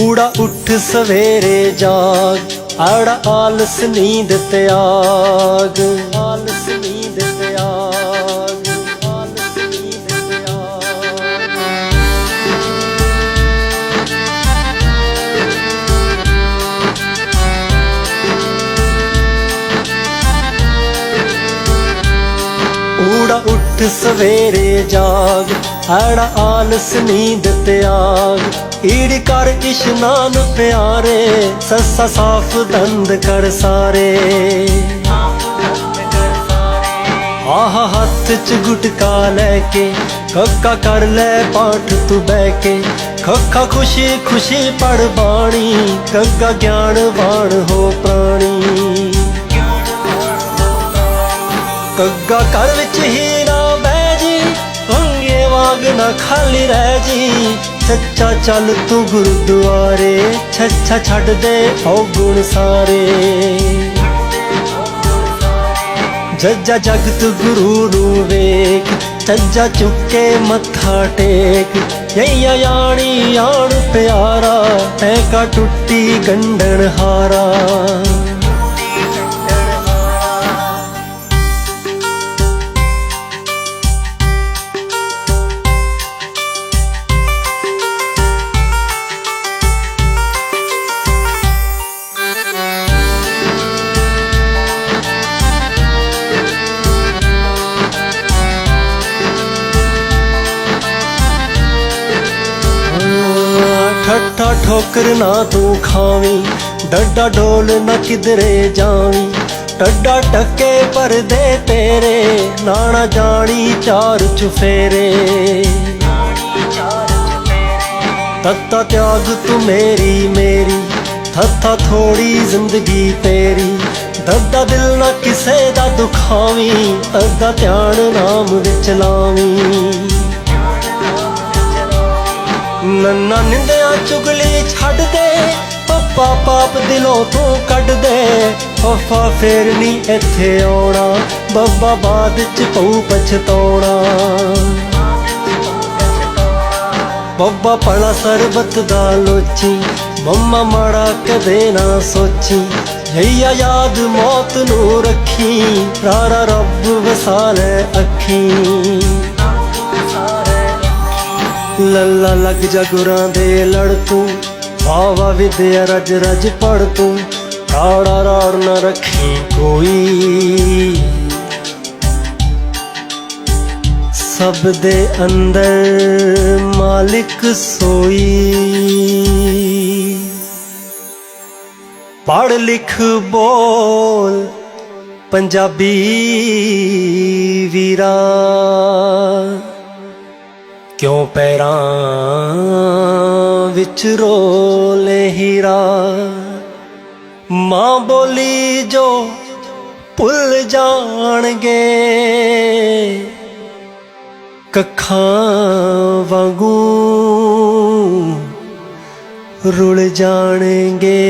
ਊੜਾ ਉੱਠ ਸਵੇਰੇ ਜਾਗ ਆੜਾ ਆਲਸ ਨੀਂਦ ਤਿਆਗ ਆਲਸ ਨੀਂਦ ਤਿਆਗ ਉੱਠ ਸਵੇਰੇ ਜਾਗ ਆੜਾ ਆਲਸ ਨੀਂਦ ਤਿਆਗ ਈੜ ਕਰ ਇਸ਼ਨਾਨ ਪਿਆਰੇ, ਸੱਸਾ ਸਾਫ਼ ਦੰਦ ਕਰ ਸਾਰੇ। ਆਹ ਹੱਥ ਚ ਗੁਟਕਾ ਲੈ ਕੇ ਕੱਕਾ ਕਰ ਲੈ ਪਾਠ ਤੂੰ ਬਹਿ ਕੇ। ਖੱਖਾ ਖੁਸ਼ੀ ਖੁਸ਼ੀ ਪੜ ਬਾਣੀ ਗੱਗਾ ਗਿਆਨ ਬਾਣ ਹੋ ਪ੍ਰਾਣੀ। ਗੱਗਾ ਘਰ ਵਿੱਚ ਹੀ ਨਾ ਖਾਲੀ ਰਹਿ ਜੀ। ਸੱਚਾ ਚੱਲ ਤੂੰ ਗੁਰਦੁਆਰੇ ਛੱਛਾ ਛੱਡ ਦੇ ਔਗੁਣ ਸਾਰੇ। ਜੱਜਾ ਜਗਤ ਗੁਰੂ ਨੂੰ ਵੇਖ ਚੱਜਾ ਚੁੱਕੇ ਮੱਥਾ ਟੇਕ। ਯਈਆ ਯਾਣੀ ਆਣ ਪਿਆਰਾ ਐ ਕਾ ਟੁੱਟੀ ਗੰਢਣ ਹਾਰਾ ਠੋਕਰ ਨਾ ਤੂੰ ਖਾਵੀਂ, ਡੱਡਾ ਡੋਲ ਨਾ ਕਿਧਰੇ ਜਾਵੀਂ। ਟੱਡਾ ਟੱਕੇ ਪਰਦੇ ਤੇਰੇ, ਨਾਣਾ ਜਾਣੀ ਚਾਰ ਚੁਫੇਰੇ ਤੱਤਾ ਤਿਆਗ ਤੂੰ ਮੇਰੀ ਮੇਰੀ ਥੱਥਾ ਥੋੜੀ ਜ਼ਿੰਦਗੀ ਤੇਰੀ। ਦੱਦਾ ਦਿਲ ਨਾ ਕਿਸੇ ਦਾ ਦੁਖਾਵੀਂ, ਅੱਧਾ ਧਿਆਨ ਨਾਮ ਵਿੱਚ ਲਾਵੀਂ। ਨੰਨਾ ਨਿੰਦਿਆ ਚੁਗਲੀ ਛੱਡ ਦੇ, ਪੱਪਾ ਪਾਪ ਦਿਲੋਂ ਤੋਂ ਕੱਢ ਦੇ। ਫਫਾ ਫੇਰ ਨਹੀਂ ਇੱਥੇ ਆਉਣਾ, ਬੱਬਾ ਬਾਦ ਚ ਪਊ ਪਛਤਾਉਣਾ। ਬੱਬਾ ਪੜਾ ਸਰਬਤ ਦਾ ਲੋਚੀ ਮੰਮਾ ਮਾੜਾ ਕਦੇ ਨਾ ਸੋਚੀ। ਜਈਆ ਯਾਦ ਮੌਤ ਨੂੰ ਰੱਖੀ, ਰਾਰਾ ਰੱਬ ਵਸਾਲੇ ਅੱਖੀ। ਲੱਲਾ ਲੱਗ ਜਾ ਗੁਰਾਂ ਦੇ ਲੜ ਤੂੰ। ਵਾਵਾ ਵਿਦਿਆ ਰਜ ਰਜ ਪੜ ਤੂੰ। ਰਾੜਾ ਰਾੜ ਨਾ ਰੱਖੀ ਕੋਈ। ਸਭ ਦੇ ਅੰਦਰ ਮਾਲਿਕ ਸੋਈ। ਪੜ ਲਿਖ ਬੋਲ ਪੰਜਾਬੀ ਵੀਰਾ। ਕਿਉਂ ਪੈਰਾਂ ਵਿੱਚ ਰੋਲੇ ਹੀਰਾ ਮਾਂ ਬੋਲੀ ਜੋ ਭੁੱਲ ਜਾਣਗੇ। ਕੱਖਾਂ ਵਾਂਗੂ ਰੁਲ ਜਾਣਗੇ।